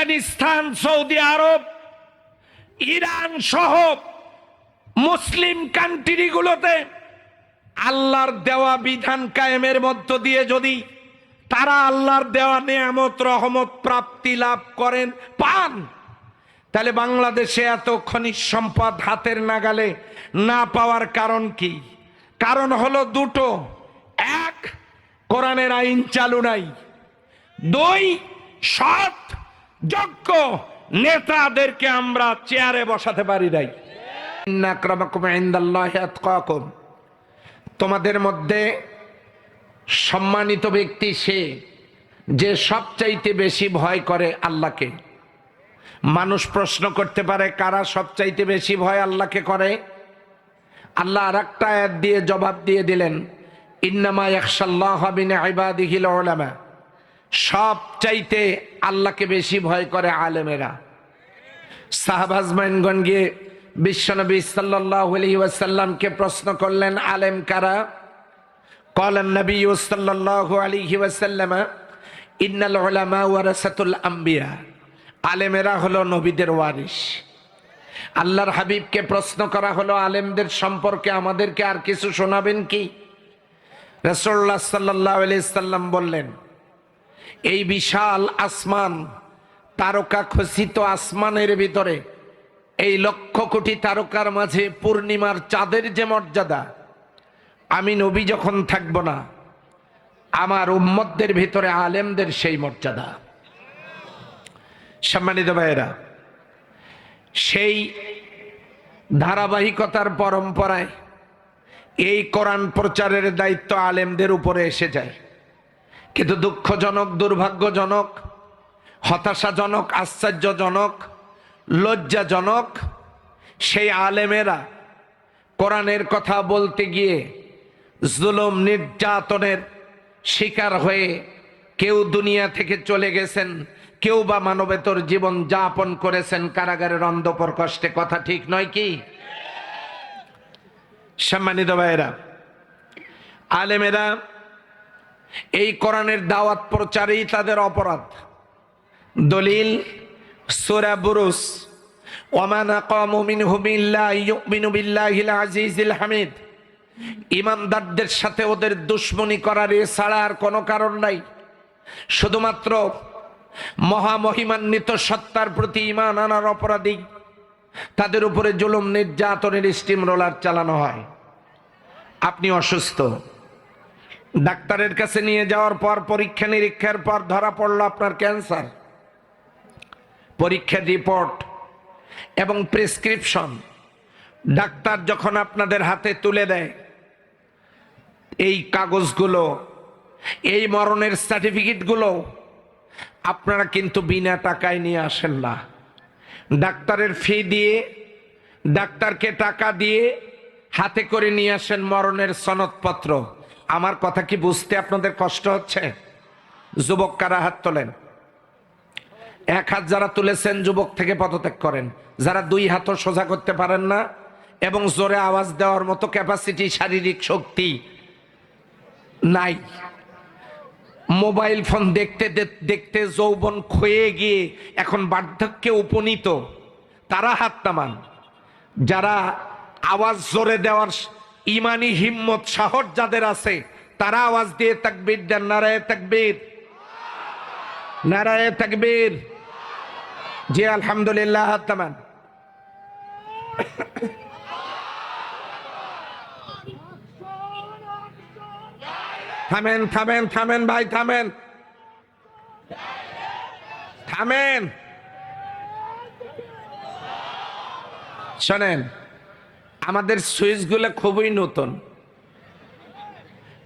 Afghanistan, Saudi আরব, Iran সহ মুসলিম কান্ট্রিগুলোতে আল্লাহর দেওয়া বিধান কায়েমের মধ্য দিয়ে যদি তারা আল্লাহর দেওয়া নেয়ামত, রহমত, প্রাপ্তি লাভ করেন, পান, তাহলে বাংলাদেশে এত খনিজ সম্পদ হাতের নাগালে না পাওয়ার কারণ কি? কারণ হলো দুটো। এক, কোরআনের আইন চালু নাই। দুই, সৎ যোগ্য নেতাদেরকে আমরা চেয়ারে বসাতে পারি নাই। তোমাদের মধ্যে সম্মানিত ব্যক্তি সে যে সবচাইতে বেশি ভয় করে আল্লাহকে। মানুষ প্রশ্ন করতে পারে, কারা সবচাইতে বেশি ভয় আল্লাহকে করে? আল্লাহ আর একটা দিয়ে জবাব দিয়ে দিলেন, ইন্নামা ইয়াখশাল্লাহ বিন ইবাদিহিল উলামা সবচাইতে আল্লাহকে বেশি ভয় করে আলেমেরা। সাহাবাজমাইনগণ গিয়ে বিশ্বনবী ওয়াসাল্লামকে প্রশ্ন করলেন, আলেম কারা? নবী আলেমেরা হলো নবীদের আল্লাহর হাবিবকে প্রশ্ন করা হলো, আলেমদের সম্পর্কে আমাদেরকে আর কিছু শোনাবেন কি? রসল্লাহ সাল্লাহ সাল্লাম বললেন এই বিশাল আসমান, তারকা খচিত আসমানের ভিতরে, এই লক্ষ কোটি তারকার মাঝে পূর্ণিমার চাঁদের যে মর্যাদা, আমি নবী যখন থাকব না, আমার উম্মতদের ভিতরে আলেমদের সেই মর্যাদা। সম্মানিত ভাইয়েরা, সেই ধারাবাহিকতার পরম্পরায় এই কোরআন প্রচারের দায়িত্ব আলেমদের উপরে এসে যায়। কিন্তু দুঃখজনক, দুর্ভাগ্যজনক, হতাশাজনক, আশ্চর্যজনক, লজ্জাজনক সেই আলেমেরা কোরআনের কথা বলতে গিয়ে জুলুম নির্যাতনের শিকার হয়ে কেউ দুনিয়া থেকে চলে গেছেন, কেউ বা মানবেতর জীবন যাপন করেছেন কারাগারের অন্ধপর কষ্টে কথা ঠিক নয় কি? সম্মানিত ভাইয়েরা, আলেমেরা এই কোরআনের দাওয়াত প্রচারেই তাদের অপরাধ। দলিল, সুরা বুরুস হামিদ। ইমানদারদের সাথে ওদের দুশ্মনী করার এছাড়া আর কোনো কারণ নাই। শুধুমাত্র মহামহিমান্বিত সত্তার প্রতি ইমান আনার অপরাধী। তাদের উপরে জুলুম, নির্যাতনের স্টিম রোলার চালানো হয়। আপনি অসুস্থ। ডাক্তারের কাছে নিয়ে যাওয়ার পর, পরীক্ষা নিরীক্ষার পর ধরা পড়ল আপনার ক্যান্সার। পরীক্ষার রিপোর্ট এবং প্রেসক্রিপশন। ডাক্তার যখন আপনাদের হাতে তুলে দেয়, এই কাগজগুলো, এই মরণের সার্টিফিকেটগুলো, আপনারা কিন্তু বিনা টাকায় নিয়ে আসেন না। ডাক্তারের ফি দিয়ে, ডাক্তারকে টাকা দিয়ে হাতে করে নিয়ে আসেন মরণের সনদপত্র। আমার কথা কি বুঝতে আপনাদের কষ্ট হচ্ছে? যুবক কারা হাত তোলেন? এক হাত যারা তুলেছেন, যুবক থেকে পদত্যাগ করেন। যারা দুই হাতও সোজা করতে পারেন না এবং জোরে আওয়াজ দেওয়ার মতো ক্যাপাসিটি শারীরিক শক্তি নাই। মোবাইল ফোন দেখতে দেখতে যৌবন ক্ষয়ে গিয়ে এখন বার্ধক্যে উপনীত, তারা হাত নামান। যারা আওয়াজ জোরে দেওয়ার ইমানি হিম্মত সাহস যাদের আছে, তারা আওয়াজ দিয়ে তাকবীর দেন, নারায় তাকবীর। নারায় তাকবীর। জি, আলহামদুলিল্লাহ থামেন থামেন থামেন ভাই, থামেন। থামেন। শোনেন। আমাদের সুইচগুলো খুবই নতুন।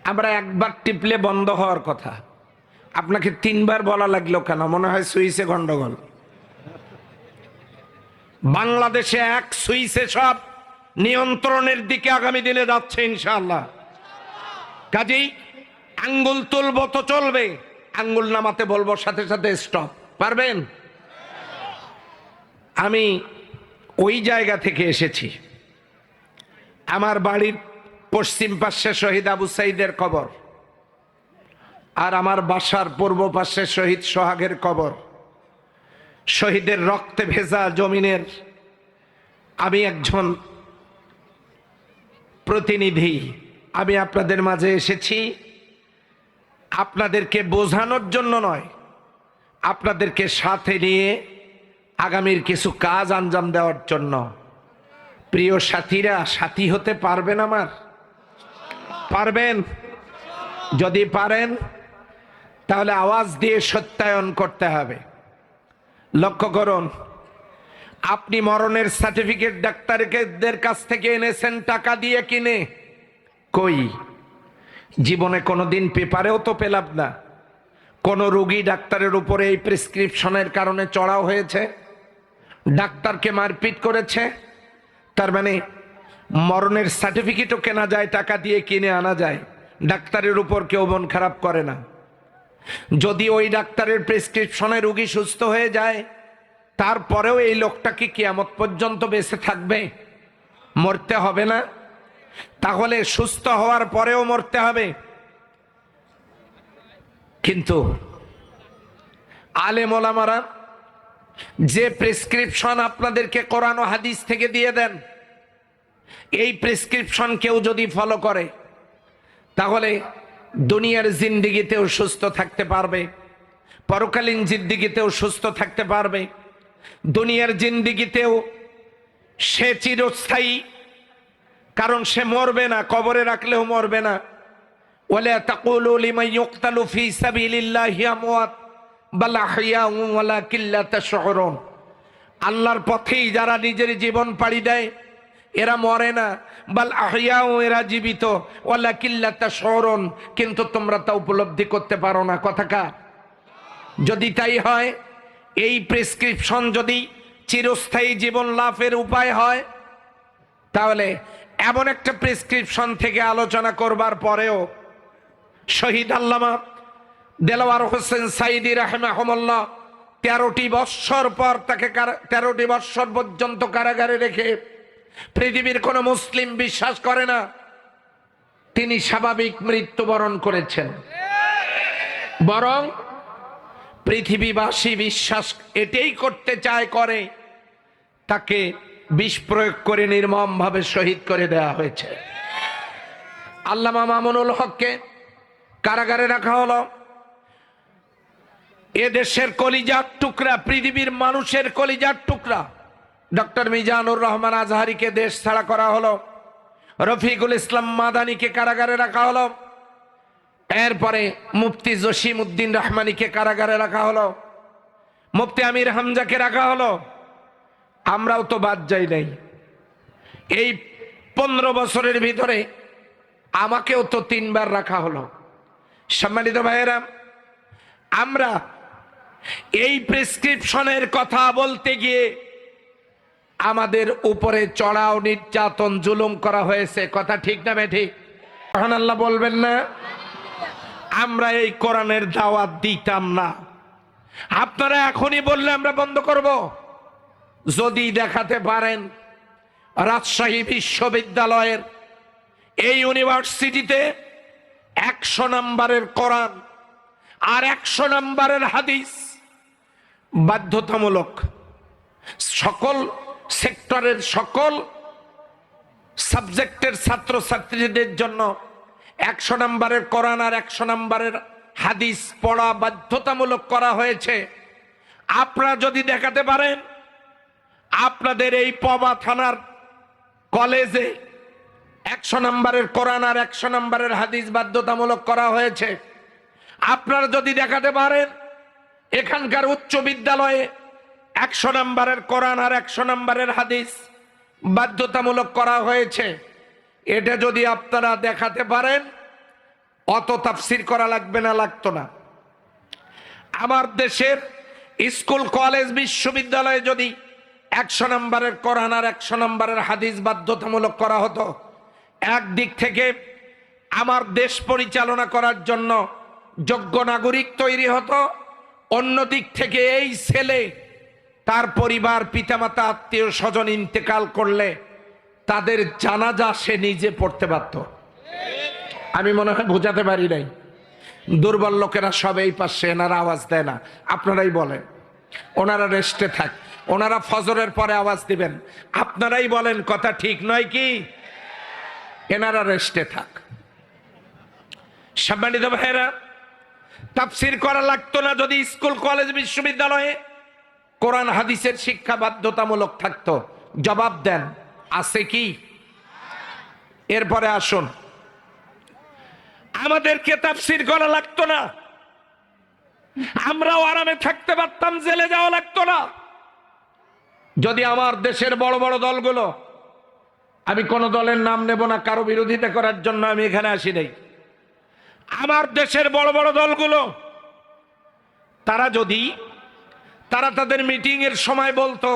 আমরা একবার টিপলে বন্ধ হওয়ার কথা। আপনাকে তিনবার বলা লাগল কেন? মনে হয় সুইচে গন্ডগোল। বাংলাদেশে এক সুইচে সব নিয়ন্ত্রণের দিকে আগামী দিনে যাচ্ছে ইনশাল্লাহ কাজেই আঙ্গুল তুলব তো চলবে। আঙ্গুল নামাতে বলব, সাথে সাথে স্টপ পারবেন? আমি ওই জায়গা থেকে এসেছি। আমার বাড়ির পশ্চিম পাশে শহীদ আবু সাইদের কবর আর আমার বাসার পূর্ব পাশে শহীদ সোহাগের কবর। শহীদের রক্তে ভেজা জমিনের আমি একজন প্রতিনিধি। আমি আপনাদের মাঝে এসেছি। আপনাদেরকে বোঝানোর জন্য নয়, আপনাদেরকে সাথে নিয়ে আগামীর কিছু কাজ আঞ্জাম দেওয়ার জন্য। প্রিয় সাথীরা, সাথী হতে পারবেন আমার? পারবেন? যদি পারেন, তাহলে আওয়াজ দিয়ে সত্যায়ন করতে হবে। লক্ষ্য করুন, আপনি মরণের সার্টিফিকেট ডাক্তারদের কাছ থেকে এনেছেন, টাকা দিয়ে কিনে। কই? জীবনে কোনোদিন পেপারেও তো পেলাম না। কোন রোগী ডাক্তারের উপরে এই প্রেসক্রিপশনের কারণে চড়াও হয়েছে? ডাক্তারকে মারপিট করেছে? তার মানে মরণের সার্টিফিকেটও কেনা যায়, টাকা দিয়ে কিনে আনা যায়। ডাক্তারের উপর কেউ মন খারাপ করে না। যদি ওই ডাক্তারের প্রেসক্রিপশনে রোগী সুস্থ হয়ে যায়, তারপরেও এই লোকটা কি কিয়ামত পর্যন্ত বেঁচে থাকবে? মরতে হবে না? তাহলে সুস্থ হওয়ার পরেও মরতে হবে। কিন্তু আলেম ওলামারা যে প্রেসক্রিপশন আপনাদেরকে কোরআন হাদিস থেকে দিয়ে দেন, এই প্রেসক্রিপশন কেউ যদি ফলো করে, তাহলে দুনিয়ার জিন্দিগিতেও সুস্থ থাকতে পারবে, পরকালীন জিন্দিগিতেও সুস্থ থাকতে পারবে, দুনিয়ার জিন্দিগিতেও সে চিরস্থায়ী, কারণ সে মরবে না, কবরে রাখলেও মরবে না। বলে তাকুল ফি সাবিলিল্লাহি আমওয়াত। শহরণ আল্লাহর পথেই যারা নিজের জীবন পাড়ি দেয়, এরা মরে না। বাল আহিয়াও এরা জীবিত। ওয়ালা কিল্লাতা শহরণ কিন্তু তোমরা তা উপলব্ধি করতে পারো না। কথাকা যদি তাই হয়, এই প্রেসক্রিপশন যদি চিরস্থায়ী জীবন লাভের উপায় হয়, তাহলে এমন একটা প্রেসক্রিপশন থেকে আলোচনা করবার পরেও শহীদ আল্লামা দেলোয়ার হোসেন সাইদি রাহমাহমল্লা তেরোটি বৎসর পর তাকে তেরোটি বৎসর পর্যন্ত কারাগারে রেখে পৃথিবীর কোনো মুসলিম বিশ্বাস করে না। তিনি স্বাভাবিক মৃত্যুবরণ করেছেন। বরং পৃথিবীবাসী বিশ্বাস এটাই করতে চায় করে, তাকে বিষ প্রয়োগ করে নির্মমভাবে শহীদ করে দেওয়া হয়েছে। আল্লামা মামুনুল হককে কারাগারে রাখা হলো। এ দেশের কলিজার টুকরা, পৃথিবীর মানুষের কলিজার টুকরা। ডক্টর মিজানুর রহমান আজহারিকে দেশ ছাড়া করা হলো। রফিকুল ইসলাম মাদানিকে কারাগারে রাখা হলো। এরপরে মুফতি জসিম উদ্দিন রহমানিকে কারাগারে রাখা হলো। মুফতি আমির হামজাকে রাখা হলো। আমরাও তো বাদ যাই নাই। এই পনেরো বছরের ভিতরে আমাকেও তো তিনবার রাখা হলো। সম্মানিত ভাইয়েরা, আমরা এই প্রেসক্রিপশনের কথা বলতে গিয়ে আমাদের উপরে চড়াও নির্যাতন জুলুম করা হয়েছে। কথা ঠিক না বেঠিক আল্লাহ বলবেন না? আমরা এই কোরআনের দাওয়াত দিতাম না। আপনারা এখনই বললে আমরা বন্ধ করব। যদি দেখাতে পারেন, রাজশাহী বিশ্ববিদ্যালয়ের এই ইউনিভার্সিটিতে একশো নম্বরের কোরআন আর একশো নম্বরের হাদিস বাধ্যতামূলক। সকল সেক্টরের সকল সাবজেক্টের ছাত্রছাত্রীদের জন্য একশো নম্বরের কোরআন আর একশো নম্বরের হাদিস পড়া বাধ্যতামূলক করা হয়েছে। আপনারা যদি দেখাতে পারেন, আপনাদের এই পবা থানার কলেজে একশো নম্বরের কোরআন আর একশো নম্বরের হাদিস বাধ্যতামূলক করা হয়েছে। আপনারা যদি দেখাতে পারেন এখানকার উচ্চ বিদ্যালয়ে একশো নম্বরের কোরআন আর একশো নম্বরের হাদিস বাধ্যতামূলক করা হয়েছে। এটা যদি আপনারা দেখাতে পারেন, অত তাফসির করা লাগবে না, লাগতো না। আমার দেশের স্কুল, কলেজ, বিশ্ববিদ্যালয়ে যদি একশো নম্বরের কোরআন আর একশো নম্বরের হাদিস বাধ্যতামূলক করা হতো একদিক থেকে আমার দেশ পরিচালনা করার জন্য যোগ্য নাগরিক তৈরি হতো অন্য দিক থেকে এই ছেলে, তার পরিবার, পিতামাতা, আত্মীয় স্বজন ইন্তেকাল করলে তাদের জানাজা সে নিজে পড়তে পারত আমি মনে হয় বোঝাতে পারি নাই। দুর্বল লোকেরা সব এই পাশে, এনারা আওয়াজ দেয় না। আপনারাই বলেন, ওনারা রেস্টে থাক। ওনারা ফজরের পরে আওয়াজ দিবেন। আপনারাই বলেন, কথা ঠিক নয় কি? এনারা রেস্টে থাক। সম্মানিত ভাইরা তাফসির করা লাগতো না যদি স্কুল, কলেজ, বিশ্ববিদ্যালয়ে কোরআন, হাদিসের শিক্ষা বাধ্যতামূলক থাকতো। জবাব দেন, আছে কি? এরপরে আসুন। আমাদেরকে তাফসির করা লাগতো না। আমরাও আরামে থাকতে পারতাম, জেলে যাওয়া লাগতো না। যদি আমার দেশের বড় বড় দলগুলো, আমি কোন দলের নাম নেব না, কারও বিরোধিতা করার জন্য আমি এখানে আসি নাই। আমার দেশের বড় বড় দলগুলো, তারা যদি, তারা তাদের মিটিং এর সময় বলতো,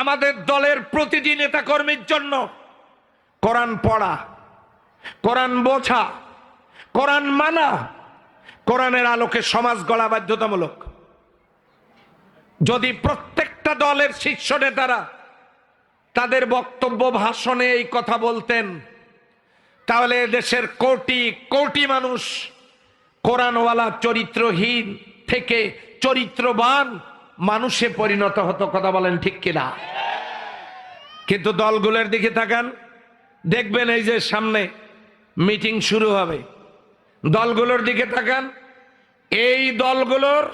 আমাদের দলের প্রতিটি নেতা কর্মীর জন্য কোরআন পড়া, কোরআন বোঝা, কোরআন মানা, কোরআনের আলোকে সমাজ গড়া বাধ্যতামূলক। যদি প্রত্যেকটা দলের শীর্ষ নেতারা তাদের বক্তব্য, ভাষণে এই কথা বলতেন তাহলে দেশের কোটি কোটি মানুষ কোরআনওয়ালা চরিত্রহীন থেকে চরিত্রবান মানুষে পরিণত হতো, কথা বলেন ঠিক কিনা? কিন্তু দলগুলোর দিকে তাকান, দেখবেন এই যে সামনে মিটিং শুরু হবে। দলগুলোর দিকে তাকান, এই দলগুলোর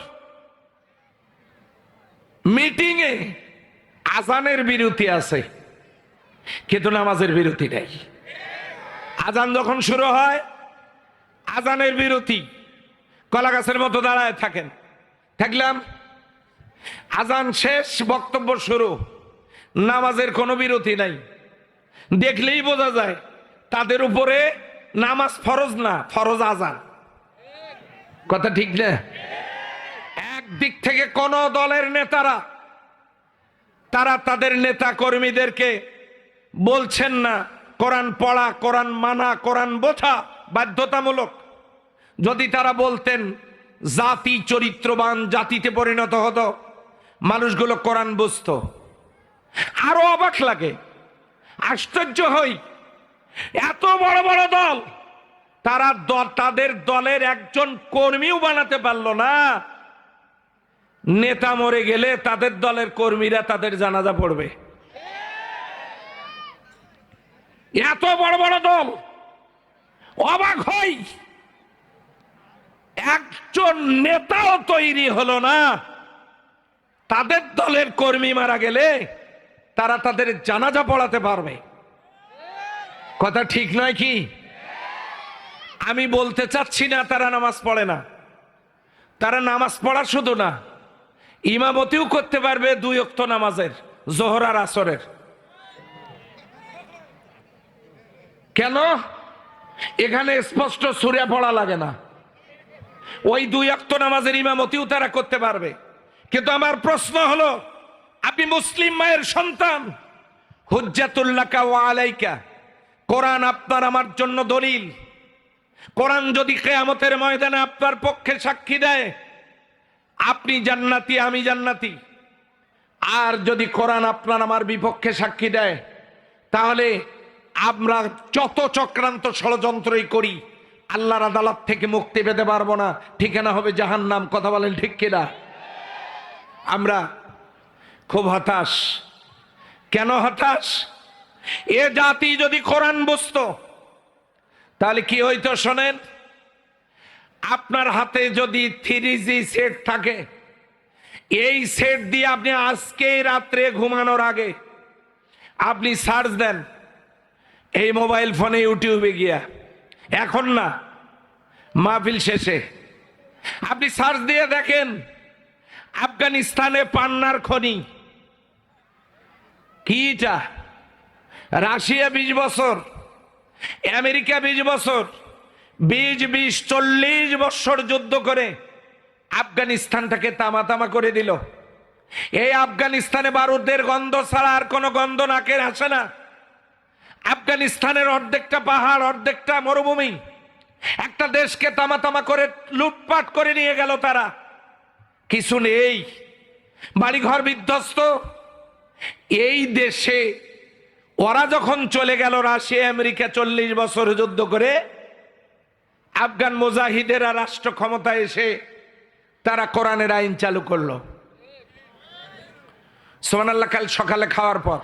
মিটিংয়ে আজানের বিরতি আছে, কিন্তু নামাজের বিরতি নেই। আজান যখন শুরু হয়, আজানের বিরতি কলা গাছের মতো দাঁড়ায় থাকেন। থাকলাম আজান শেষ, বক্তব্য শুরু, নামাজের কোনো বিরতি নাই। দেখলেই বোঝা যায়, তাদের উপরে নামাজ ফরজ না, ফরজ আজান। কথা ঠিক না? একদিক থেকে কোন দলের নেতারা, তারা তাদের নেতা কর্মীদেরকে বলছেন না কোরআন পড়া, কোরআন মানা, কোরআন বোঝা বাধ্যতামূলক। যদি তারা বলতেন, জাতি চরিত্রবান, জাতিতে পরিণত হতো, মানুষগুলো কোরআন বুঝত। আরও অবাক লাগে, আশ্চর্য হই, এত বড় বড় দল, তারা তাদের দলের একজন কর্মীও বানাতে পারল না। নেতা মরে গেলে তাদের দলের কর্মীরা তাদের জানাজা পড়বে। এত বড় বড় দল। অবাক হই। একজন নেতাও তৈরি হলো না। তাদের দলের কর্মী মারা গেলে তারা তাদের জানাজা পড়াতে পারবে। কথা ঠিক নয় কি? আমি বলতে চাচ্ছি না তারা নামাজ পড়ে না। তারা নামাজ পড়া শুধু না, ইমামতিও করতে পারবে দুই অক্ত নামাজের জোহরার আসরের। কেন? এখানে স্পষ্ট সুরে পড়া লাগে না। ওই দুই অক্ত নামাজের ইমামতিও তারা করতে পারবে। কিন্তু আমার প্রশ্ন হলো, আপনি মুসলিম মায়ের সন্তান? হুজ্জাতুল্লাকা ওয়া আলাইকা। কোরআন আপনার আমার জন্য দলিল। কোরআন যদি কেয়ামতের ময়দানে আপনার পক্ষে সাক্ষী দেয়, আপনি জান্নাতি, আমি জান্নাতি। আর যদি কোরআন আপনার আমার বিপক্ষে সাক্ষী দেয়, তাহলে আমরা যত চক্রান্ত ষড়যন্ত্রই করি, আল্লাহর আদালত থেকে মুক্তি পেতে পারব না। ঠিকানা হবে জাহান নাম কথা বলেন ঠিক কিনা? আমরা খুব হতাশ। কেন হতাশ? এ জাতি যদি কোরআন বুঝতো, তাহলে কি হইতো শোনেন? আপনার হাতে যদি থ্রি জি সেট থাকে, এই সেট দিয়ে আপনি আজকে রাত্রে ঘুমানোর আগে আপনি সার্চ দেন। এই মোবাইল ফোনে, ইউটিউবে গিয়া। এখন না, মাহফিল শেষে। আপনি সার্চ দিয়ে দেখেন, আফগানিস্তানে পান্নার খনি। কিটা রাশিয়া বিশ বছর, আমেরিকা বিশ বছর, বিশ বিশ, চল্লিশ বছর যুদ্ধ করে আফগানিস্তানটাকে তামা তামা করে দিল। এই আফগানিস্তানে বারুদের গন্ধ ছাড়া আর কোনো গন্ধ নাকের আসে না। আফগানিস্তানের অর্ধেকটা পাহাড়, অর্ধেকটা মরুভূমি। একটা দেশকে তামা তামা করে লুটপাট করে নিয়ে গেল তারা। কিছু নেই। বাড়িঘর বিধ্বস্ত। এই দেশে ওরা যখন চলে গেল রাশিয়া, আমেরিকা চল্লিশ বছর যুদ্ধ করে, আফগান মুজাহিদেরা রাষ্ট্র ক্ষমতায় এসে তারা কোরআনের আইন চালু করল। সোমান কাল সকালে খাওয়ার পর।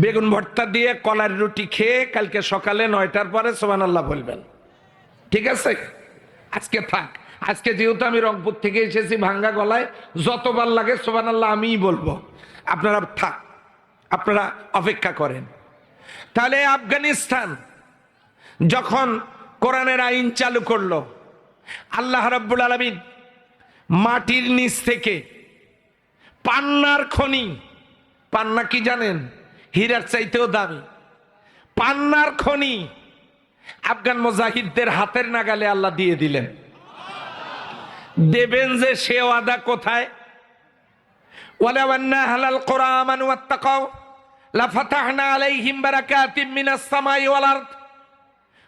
বেগুন ভর্তা দিয়ে কলার রুটি খেয়ে কালকে সকালে নয়টার পরে সোমান আল্লাহ বলবেন। ঠিক আছে? আজকে থাক। আজকে যেহেতু আমি রংপুর থেকে এসেছি ভাঙ্গা গলায়, যতবার লাগে সোমান আল্লাহ আমিই বলব। আপনারা থাক। আপনারা অপেক্ষা করেন। তাহলে আফগানিস্তান যখন কোরআনের আইন চালু করল, আল্লাহ রাব্বুল আলমিন মাটির নিচ থেকে পান্নার খনি, পান্না কি জানেন? হীরার চাইতেও দামি। পান্নার খনি আফগান মুজাহিদদের হাতের নাগালে আল্লাহ দিয়ে দিলেন। দেবেন যে সে ওয়াদা কোথায়? ওয়ালাউ আন্না হালাল কোরআ আমানু ওয়াত্তাকাও লাফাতাহনা আলাইহিম বারাকাতিম মিনাস সামাই ওয়াল আরদ।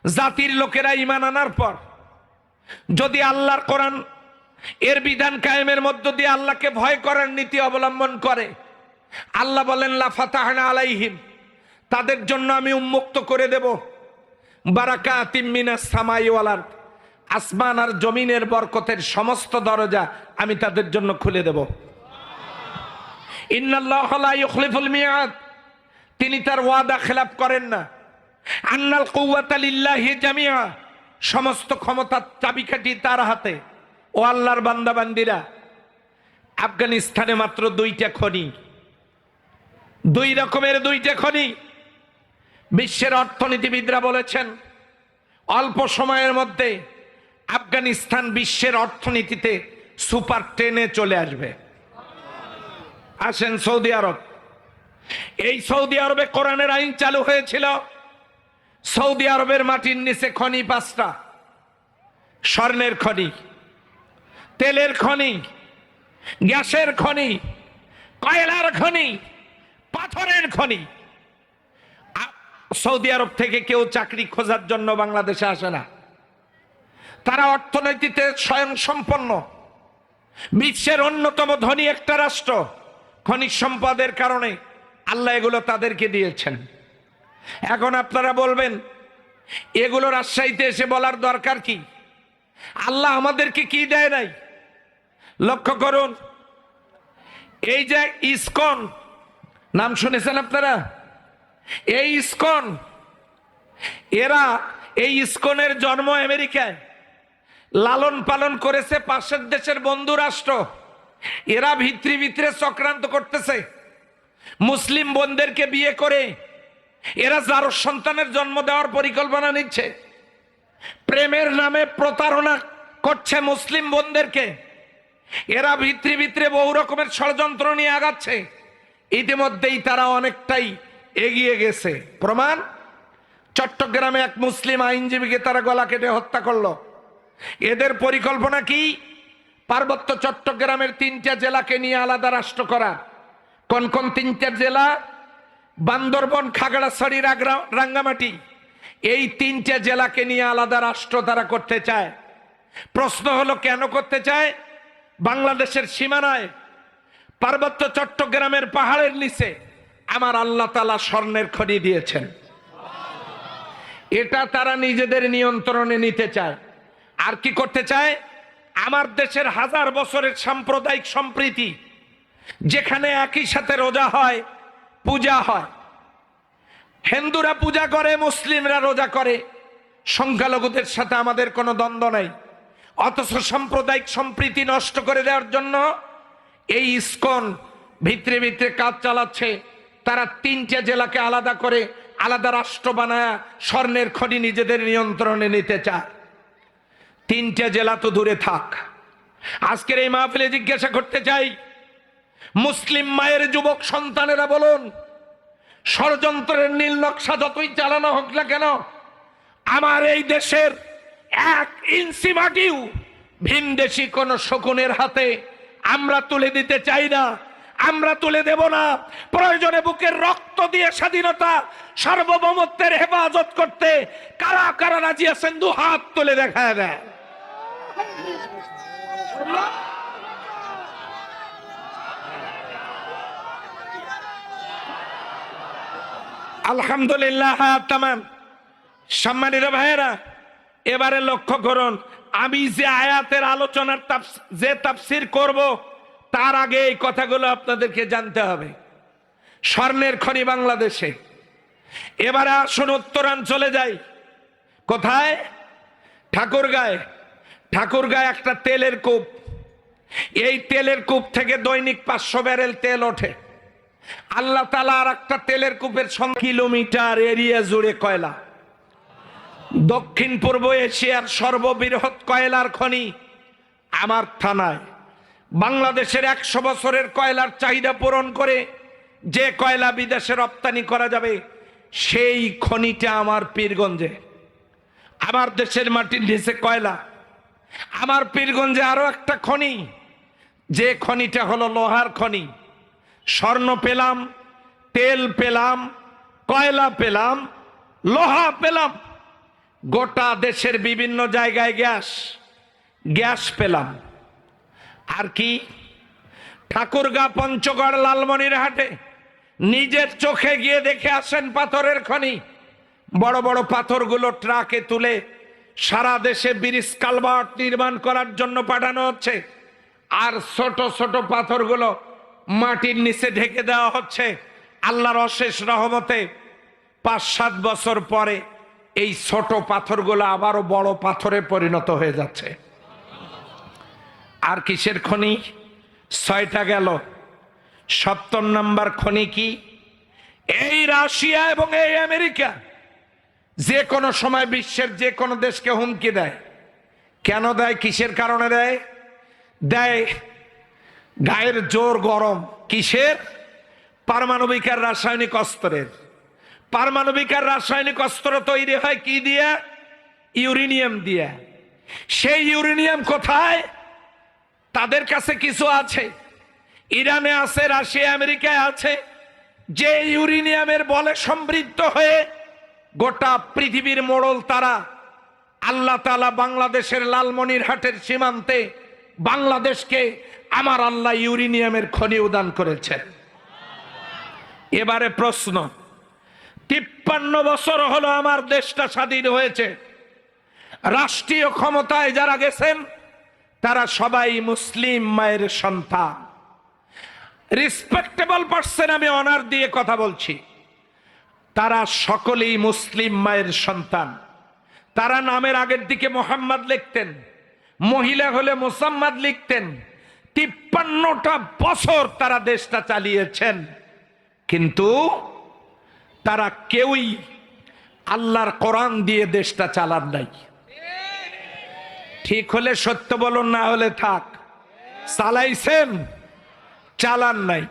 জাতির লোকেরা ঈমান আনার পর যদি আল্লাহর কোরআন এর বিধান কায়েমের মধ্য দিয়ে আল্লাহকে ভয় করার নীতি অবলম্বন করে আল্লাহ বলেন লাফাতাহনা আলাইহিম। তাদের জন্য আমি উন্মুক্ত করে দেব। বারাকাতিম মিনাস সামাই ওয়াল আসমান আর জমিনের বরকতের সমস্ত দরজা আমি তাদের জন্য খুলে দেব। ইন্নাল্লাহ লা ইউখলিফুল মিয়াদ। তিনি তার ওয়াদা খেলাপ করেন না। আন্নাল কৌয়াতা লিল্লাহি জামিয়া সমস্ত ক্ষমতার চাবিকাঠি তার হাতে। ও আল্লাহর বান্দাবান্দিরা, আফগানিস্তানে মাত্র দুইটা খনি। দুই রকমের দুইটা খনি। বিশ্বের অর্থনীতিবিদরা বলেছেন, অল্প সময়ের মধ্যে আফগানিস্তান বিশ্বের অর্থনীতিতে সুপার টেনে চলে আসবে। আসেন সৌদি আরব। এই সৌদি আরবে কোরআনের আইন চালু হয়েছিল। সৌদি আরবের মাটির নিচে খনি পাঁচটা। স্বর্ণের খনি, তেলের খনি, গ্যাসের খনি, কয়লার খনি পাথরের খনি। সৌদি আরব থেকে কেউ চাকরি খোঁজার জন্য বাংলাদেশে আসে না। তারা অর্থনীতিতে স্বয়ং সম্পন্ন। বিশ্বের অন্যতম ধনী একটা রাষ্ট্র। খনিজ সম্পদের কারণে আল্লাহ এগুলো তাদেরকে দিয়েছেন। এখন আপনারা বলবেন, এগুলো রাজশাহীতে এসে বলার দরকার কি? আল্লাহ আমাদেরকে কি দেয় নাই? লক্ষ্য করুন, এই যে ইসকন নাম শুনেছেন আপনারা? এই ইস্কন, এরা এই ইস্কনের জন্ম আমেরিকায়। লালন পালন করেছে পাশের দেশের বন্ধু রাষ্ট্র। এরা ভিত্রি ভিতরে চক্রান্ত করতেছে। মুসলিম বোনদেরকে বিয়ে করে এরা যার সন্তানের জন্ম দেওয়ার পরিকল্পনা নিচ্ছে। প্রেমের নামে প্রতারণা করছে মুসলিম বোনদেরকে। এরা ভিত্রি ভিতরে বহু রকমের ষড়যন্ত্র নিয়ে আগাচ্ছে। ইতিমধ্যেই তারা অনেকটাই এগিয়ে গেছে। প্রমাণ? চট্টগ্রামে এক মুসলিম আইনজীবীকে তারা গলা কেটে হত্যা করল। এদের পরিকল্পনা কি? পার্বত্য চট্টগ্রামের তিনটা জেলাকে নিয়ে আলাদা রাষ্ট্র করা কোন কোন তিনটা জেলা? বান্দরবন, খাগড়াছড়ি রাঙ্গামাটি। এই তিনটা জেলাকে নিয়ে আলাদা রাষ্ট্র তারা করতে চায়। প্রশ্ন হলো, কেন করতে চায়? বাংলাদেশের সীমানায় পার্বত্য চট্টগ্রামের পাহাড়ের নিচে আমার আল্লাহ তালা স্বর্ণের খনি দিয়েছেন। এটা তারা নিজেদের নিয়ন্ত্রণে নিতে চায়। আর কি করতে চায়? আমার দেশের হাজার বছরের সাম্প্রদায়িক সম্প্রীতি, যেখানে একই সাথে রোজা হয়, পূজা হয়। হিন্দুরা পূজা করে, মুসলিমরা রোজা করে। সংখ্যালঘুদের সাথে আমাদের কোনো দ্বন্দ্ব নাই। অথচ সাম্প্রদায়িক সম্প্রীতি নষ্ট করে দেওয়ার জন্য এই ইস্কন ভিতরে ভিতরে কাজ চালাচ্ছে। তারা তিনটে জেলাকে আলাদা করে আলাদা রাষ্ট্র বানায় স্বর্ণের খনি নিজেদের নিয়ন্ত্রণে নিতে চায়। তিনটে জেলা তো দূরে থাক। আজকের এই মাহফিলে জিজ্ঞাসা করতে চাই, মুসলিম মায়ের যুবক সন্তানেরা বলুন, ষড়যন্ত্রের নীল নকশা যতই চালানো হোক না কেন, আমার এই দেশের এক ইঞ্চি মাটিও ভিনদেশি কোন শকুনের হাতে আমরা তুলে দিতে চাই না, আমরা তুলে দেব না। প্রয়োজনে বুকের রক্ত দিয়ে স্বাধীনতা, সার্বভৌমত্বের হেফাজত করতে কারা কারা রাজি আছেন, দু হাত তুলে দেখা দেয় আলহামদুলিল্লাহ তামাম। সম্মানিত ভাইয়েরা, এবারে লক্ষ্য করুন আমি যে আয়াতের আলোচনার যে তাফসির করব, তার আগে এই কথাগুলো আপনাদেরকে জানতে হবে। স্বর্ণের খনি বাংলাদেশে। এবারে আসুন উত্তরাঞ্চলে যাই। কোথায়? ঠাকুরগাঁয়ে। ঠাকুরগাঁয়ে একটা তেলের কূপ। এই তেলের কূপ থেকে দৈনিক পাঁচশো ব্যারেল তেল ওঠে। আল্লাহ তালা আর একটা তেলের কূপের সং কিলোমিটার এরিয়া জুড়ে কয়লা। দক্ষিণ পূর্ব এশিয়ার সর্ববৃহৎ কয়লার খনি আমার থানায়। বাংলাদেশের একশো বছরের কয়লার চাহিদা পূরণ করে যে কয়লা বিদেশে রপ্তানি করা যাবে, সেই খনিটা আমার পীরগঞ্জে। আমার দেশের মাটির নিচে কয়লা। আমার পীরগঞ্জে আরও একটা খনি, যে খনিটা হলো লোহার খনি। স্বর্ণ পেলাম, তেল পেলাম, কয়লা পেলাম, লোহা পেলাম। গোটা দেশের বিভিন্ন জায়গায় গ্যাস গ্যাস পেলাম। আর কি? ঠাকুরগা পঞ্চগড় লালমনির হাটে নিজের চোখে গিয়ে দেখে আসেন পাথরের খনি। বড় বড় পাথরগুলো ট্রাকে তুলে সারা দেশে ব্রিজ কালভার্ট নির্মাণ করার জন্য পাঠানো হচ্ছে। আর ছোট ছোট পাথরগুলো মাটির নিচে ঢেকে দেওয়া হচ্ছে। আল্লাহর অশেষ রহমতে পাঁচ সাত বছর পরে এই ছোট পাথরগুলো আবারও বড় পাথরে পরিণত হয়ে যাচ্ছে। আর কিসের খনি? ছয়টা গেল। সপ্তম নাম্বার খনি কি? এই রাশিয়া এবং এই আমেরিকা। যে কোনো সময় বিশ্বের যে কোনো দেশকে হুমকি দেয়। কেন দেয়? কিসের কারণে দেয়? দেয় গায়ের জোর গরম। কিসের? পারমাণবিক আর রাসায়নিক অস্ত্রের। পারমাণবিক আর রাসায়নিক অস্ত্র তৈরি হয় কি দিয়ে? ইউরেনিয়াম দিয়ে। সেই ইউরেনিয়াম কোথায়? তাদের কাছে কিছু আছে। ইরানে আছে রাশিয়া আমেরিকায় আছে। যে ইউরেনিয়ামের বলে সমৃদ্ধ হয়ে গোটা পৃথিবীর মোড়ল তারা আল্লাহ তালা বাংলাদেশের লালমনিরহাটের সীমান্তে বাংলাদেশকে আমার আল্লাহ ইউরেনিয়ামের খনি উদান করেছেন। এবারে প্রশ্ন তিপ্পান্ন বছর হলো আমার দেশটা স্বাধীন হয়েছে। রাষ্ট্রীয় ক্ষমতায় যারা গেছেন, তারা সবাই মুসলিম মায়ের সন্তান। রেসপেক্টেবল পার্সন আমি অনার দিয়ে কথা বলছি। তারা সকলেই মুসলিম মায়ের সন্তান। তারা নামের আগের দিকে মোহাম্মদ লিখতেন, মহিলা হলে মোসাম্মদ লিখতেন। তিপ্পান্নটা বছর তারা দেশটা চালিয়েছেন। কিন্তু তারা কেউই আল্লাহর কোরআন দিয়ে দেশটা চালান নাই। ঠিক হলে সত্য বলুন, না হলে থাক। চালাইছেন, চালান নাই।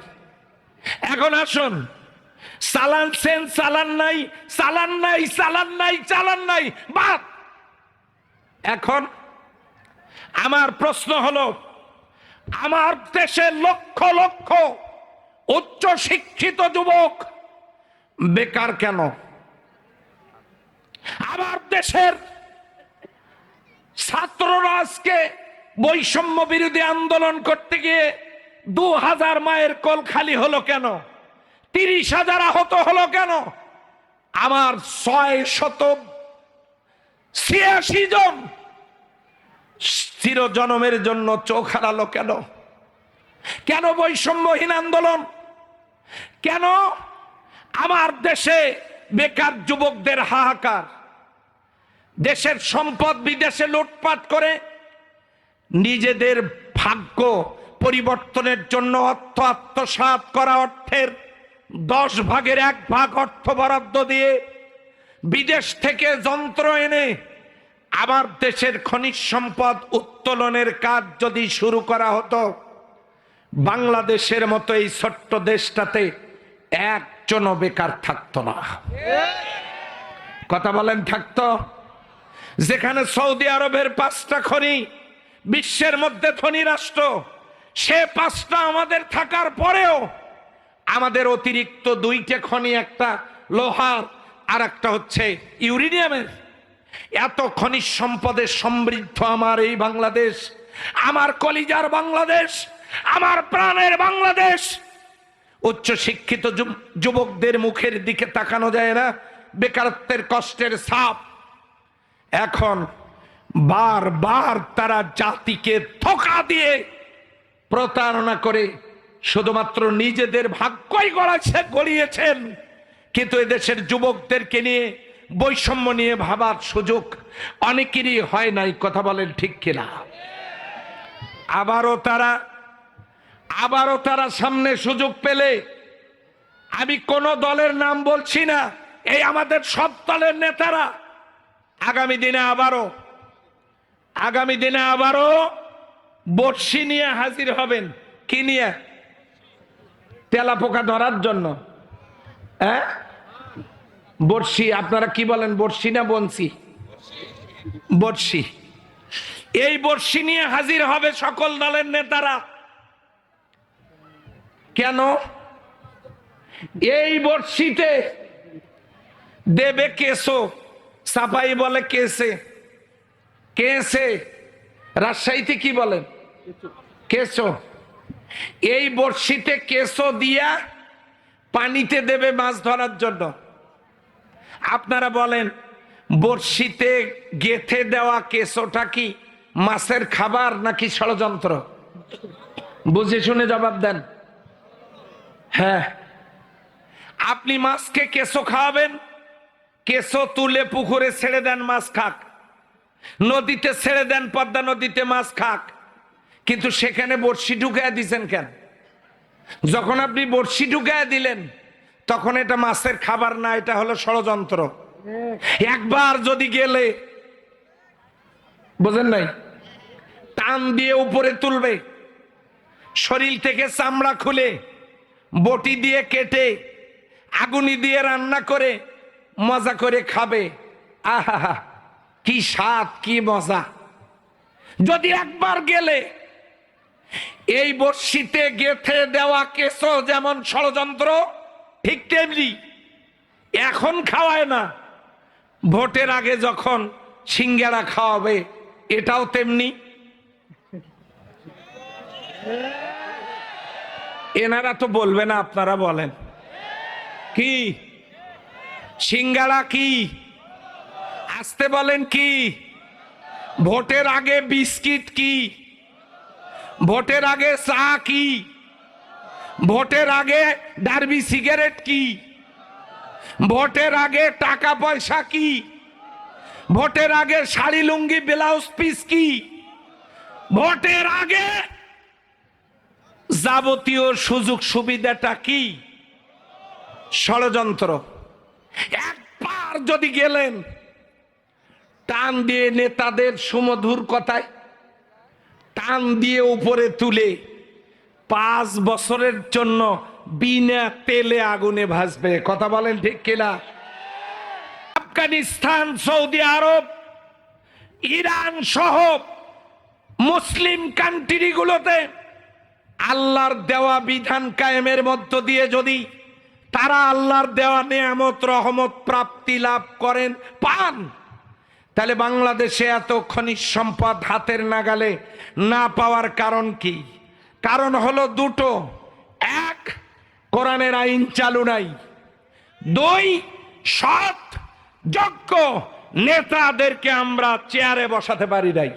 এখন আসুন, চালানছেন, চালান নাই চালান নাই চালান নাই চালান নাই, বাদ। এখন আমার প্রশ্ন হলো, আমার দেশে লক্ষ লক্ষ উচ্চ শিক্ষিত যুবক বেকার কেন? আমার দেশের ছাত্ররা আজকে বৈষম্য বিরোধী আন্দোলন করতে গিয়ে দু হাজার মায়ের কল খালি হলো কেন? তিরিশ হাজার আহত হলো কেন? আমার ছয় শত ছিয়াশি জন চির জনমের জন্য চোখ হারালো কেন? কেন বৈষম্যহীন আন্দোলন? কেন আমার দেশে বেকার যুবকদের হাহাকার। দেশের সম্পদ বিদেশে লুটপাট করে। নিজেদের ভাগ্য পরিবর্তনের জন্য অর্থ আত্মসাত করা অর্থের দশ ভাগের এক ভাগ অর্থ বরাদ্দ দিয়ে বিদেশ থেকে যন্ত্র এনে আমার দেশের খনিজ সম্পদ উত্তোলনের কাজ যদি শুরু করা হতো, বাংলাদেশের মতো এই ছোট্ট দেশটাতে একজনও বেকার থাকতো না। কথা বলেন, থাকতো? যেখানে সৌদি আরবের পাঁচটা খনি, বিশ্বের মধ্যে ধনী রাষ্ট্র, সে পাঁচটা আমাদের থাকার পরেও আমাদের অতিরিক্ত দুইটা খনি, একটা লোহার আর একটা হচ্ছে ইউরেনিয়ামের। এত খনিজ সম্পদে সমৃদ্ধ আমার এই বাংলাদেশ, আমার কলিজার বাংলাদেশ, আমার প্রাণের বাংলাদেশ। উচ্চ শিক্ষিত যুবকদের মুখের দিকে তাকানো যায় না। বেকারত্বের কষ্টের সাপ এখন বারবার তারা জাতিকে ধোকা দিয়ে প্রতারণা করে শুধুমাত্র নিজেদের ভাগ্যই গড়াচ্ছে, গড়িয়েছেন। কিন্তু এদেশের যুবকদেরকে নিয়ে বৈষম্য নিয়ে ভাবার সুযোগ অনেকেরই হয় নাই, কথা বলেন ঠিক কিনা। আবারও তারা আবারও তারা সামনে সুযোগ পেলে। আমি কোন দলের নাম বলছি না, এই আমাদের সব দলের নেতারা। আগামী দিনে আবারও, আগামী দিনে আবারও বর্ষি নিয়ে হাজির হবেন। কি নিয়ে? তেলা পোকা ধরার জন্য। হ্যাঁ? বর্ষি আপনারা কি বলেন বর্ষি না বনশি? বর্ষি এই বর্ষি নিয়ে হাজির হবে সকল দলের নেতারা। কেন? এই বর্ষিতে দেবে কেসো সাফাই বলে কেসে। কেসে। রাজশাহীতে কি বলেন? কেসো এই বর্ষিতে কেসো দিয়া পানিতে দেবে মাছ ধরার জন্য। আপনারা বলেন, বর্ষিতে গেথে দেওয়া কেসোটা কি মাছের খাবার নাকি ষড়যন্ত্র? বুঝে শুনে জবাব দেন। হ্যাঁ। আপনি মাছকে কেসো খাওয়াবেন কেসো তুলে পুকুরে ছেড়ে দেন মাছ খাক। নদীতে ছেড়ে দেন পদ্মা নদীতে মাছ খাক। কিন্তু সেখানে বড়শি ঢুকায় দিছেন কেন? যখন আপনি বড়শি ঢুকায় দিলেন, তখন এটা মাছের খাবার না, এটা হলো ষড়যন্ত্র। একবার যদি গেলে, বোঝেন নাই? টান দিয়ে উপরে তুলবে, শরীর থেকে চামড়া খুলে বটি দিয়ে কেটে, আগুনি দিয়ে রান্না করে, মজা করে খাবে। আহা কি স্বাদ, কি মজা। যদি একবার গেলে, এই বর্ষিতে গেথে দেওয়া কেসো যেমন ষড়যন্ত্র, ঠিক তেমনি এখন খাওয়ায় না। ভোটের আগে যখন সিঙ্গারা খাওয়াবে, এটাও তেমনি। এনারা তো বলবে না, আপনারা বলেন। কি? সিঙ্গারা কি? আসতে বলেন কি? ভোটের আগে বিস্কিট কি? ভোটের আগে চা কি? ভোটের আগে ডারবি সিগারেট কি? ভোটের আগে টাকা পয়সা কি? ভোটের আগে শাড়ি, লুঙ্গি, ব্লাউজ পিস কি? ভোটের আগে যাবতীয় সুযোগ সুবিধাটা কি? ষড়যন্ত্র। একবার যদি গেলেন, টান দিয়ে নেতাদের সুমধুর কথায়, টান দিয়ে উপরে তুলে, পাঁচ বছরের জন্য বিনা তেলে আগুনে ভাসবে। কথা বলেন ঠিক কিনা? আফগানিস্তান, সৌদি আরব, ইরান সহ মুসলিম কান্ট্রিগুলোতে আল্লাহর দেওয়া বিধান কায়েমের মধ্য দিয়ে যদি তারা আল্লাহর দেওয়া নেয়ামত, রহমত, প্রাপ্তি লাভ করেন, পান, তাহলে বাংলাদেশে এত খনিজ সম্পদ হাতের নাগালে না পাওয়ার কারণ কি? কারণ হলো দুটো। এক, কোরআনের আইন চালু নাই। দুই, সৎ, যোগ্য নেতাদেরকে আমরা চেয়ারে বসাতে পারি নাই।